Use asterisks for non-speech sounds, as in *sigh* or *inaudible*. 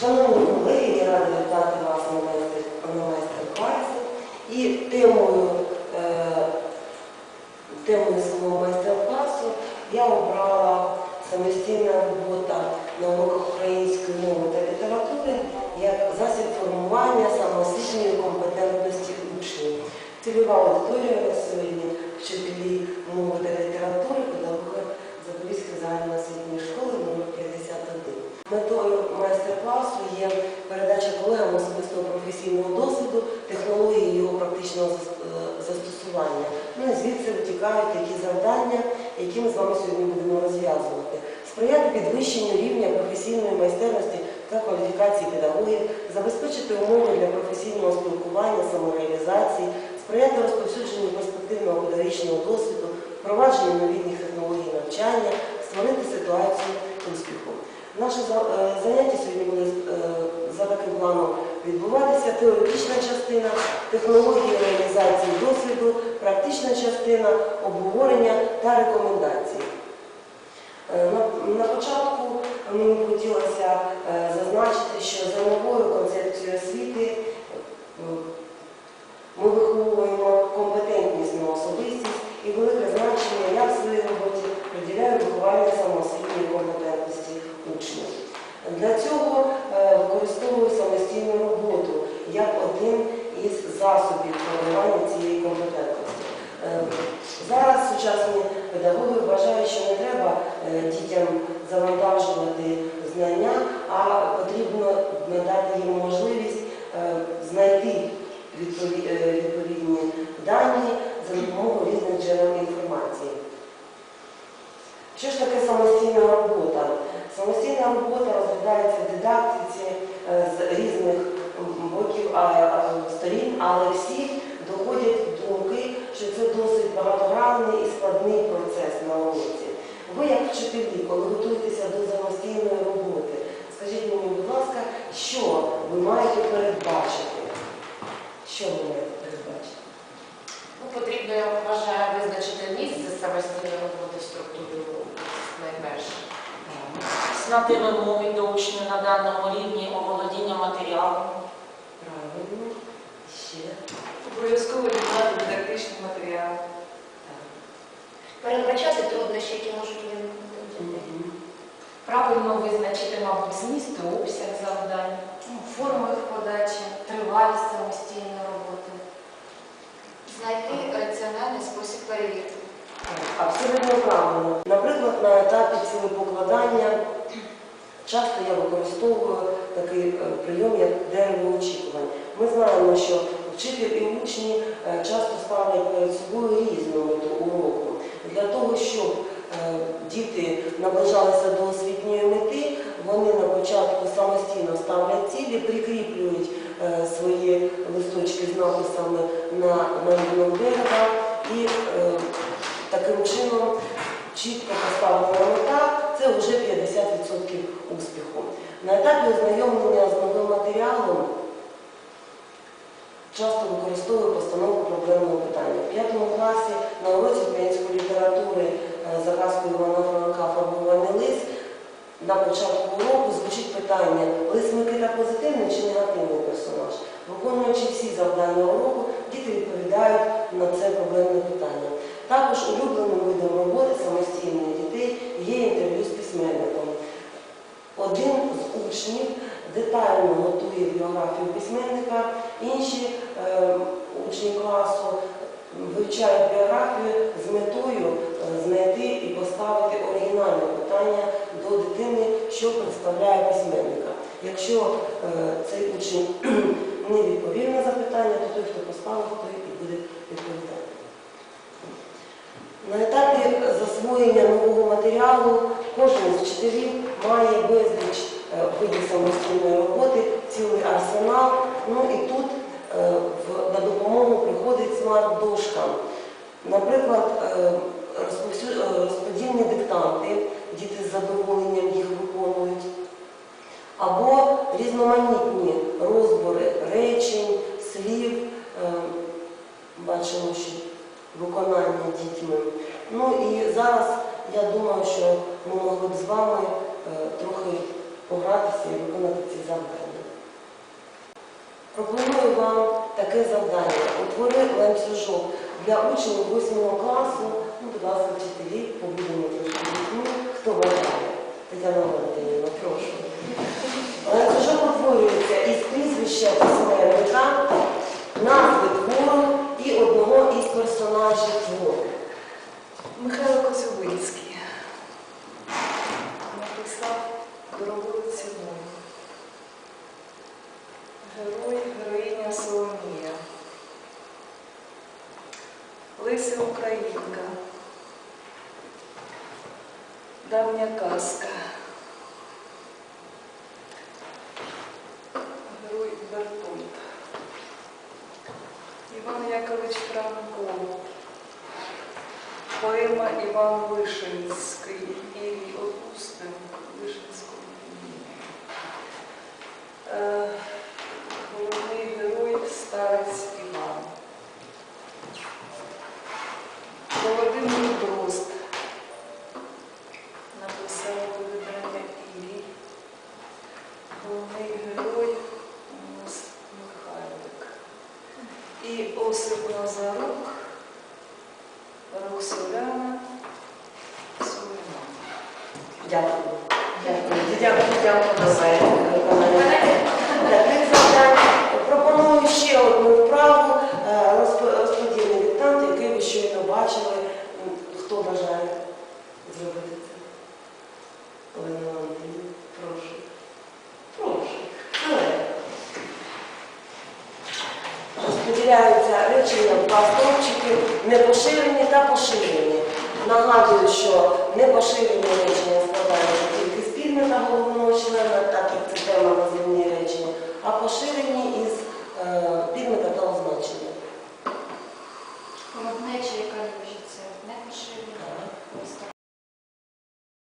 Шановні колеги, я рада вітати вас на майстер- на майстер-класі. І темою, е, темою свого майстер-класу я обрала самостійна робота на української мови та літератури як засіб формування самоосвітньої компетентності учнів. Цільова аудиторія сьогодні вчителі мови та літератури, педагоги Запорізької загальноосвітньої колегам особистого професійного досвіду, технології його практичного е, застосування. Ну і звідси витікають такі завдання, які ми з вами сьогодні будемо розв'язувати. Сприяти підвищенню рівня професійної майстерності та кваліфікації педагогів, забезпечити умови для професійного спілкування, самореалізації, сприяти розповсюдженню перспективного педагогічного досвіду, впровадженню новітніх технологій навчання, створити ситуацію успіху. Наше е, заняття сьогодні буде за таким планом відбуватися теоретична частина, технології реалізації досвіду, практична частина, обговорення та рекомендації. Е, На, на початку мені хотілося е, зазначити, що за новою концепцією освіти ми виховуємо компетентнісну особистість і велике учнів. Для цього е, використовую самостійну роботу як один із засобів формування цієї компетентності. Е, Зараз сучасні педагоги вважають, що не треба е, дітям завантажувати знання, а потрібно надати їм можливість знайти відповідні дані за допомогою різних джерел інформації. Що ж таке? Самостійна робота розглядається в дидактиці е, з різних боків а, сторін, але всі доходять до думки, що це досить багатогранний і складний процес на уроці. Ви, як вчителі, коли готуєтеся до самостійної роботи, скажіть мені, будь ласка, що ви маєте передбачити? Що ви маєте передбачити? Ну, потрібно, я вважаю, визначити місце самостійної роботи в структурі уроку, найперше. Знати вимоги до учня на даному рівні оволодіння матеріалом. Правильно. Ще. Обов'язково віддати дидактичний матеріал. Передбачати труднощі, які можуть виникнути. Правильно визначити, мабуть, зміст і обсяг завдань, ну, форми їх подачі, тривалість самостійної роботи. Знайти раціональний спосіб перевірки. Абсолютно правильно. На етапі цілепокладання часто я використовую такий е, прийом, як дерево очікувань. Ми знаємо, що вчитель і учні е, часто ставлять перед собою різну мету уроку. Для того, щоб е, діти наближалися до освітньої мети, вони на початку самостійно ставлять цілі, прикріплюють свої листочки з написами на малюнок дерева і е, таким чином чітко поставлена мета це вже 50% успіху. На етапі ознайомлення з новим матеріалом часто використовую постановку проблемного питання. В п'ятому класі на уроці української літератури е, за казкою Івана Франка «Фарбований лист» на початку уроку звучить питання, лист Микита позитивний чи негативний персонаж. Виконуючи всі завдання уроку, діти відповідають на це проблемне питання. Також улюбленим видом роботи самостійної дітей є інтерв'ю з письменником. Один учнів детально готує біографію письменника, інші е, учні класу вивчають біографію з метою е, знайти і поставити оригінальне питання до дитини, що представляє письменника. Якщо е, цей учень *clears throat* не відповів на запитання, то той, хто поставив, той і буде відповідати. На етапі засвоєння нового матеріалу кожен з вчителів має безліч е, видів самостійної роботи, цілий арсенал. Ну і тут е, на допомогу приходить смарт-дошка. Наприклад, е, розподільні диктанти, діти з задоволенням їх виконують, або різноманітні розбори речень, слів. Бачимо, що виконання дітьми. Ну і зараз я думаю, що ми могли б з вами трохи погратися і виконати ці завдання. Пропоную вам таке завдання. Утвори ланцюжок для учнів 8 класу. Ну, будь ласка, вчителі, побудемо Леся Українка. Давня казка. Герой Бертольд. Іван Якович Франко. Поема Іван Вишинський і Отпустим Вишинського. Е, Головний герой старець І Осип Назарук. Роксоляна Сулейман. Дякую. Дякую. Дякую, дякую Розподіляються речення в два стовпчики, непоширені та поширені. Нагадую, що непоширені речення складаються тільки з підмета головного члена, так як це тема називні речення, а поширені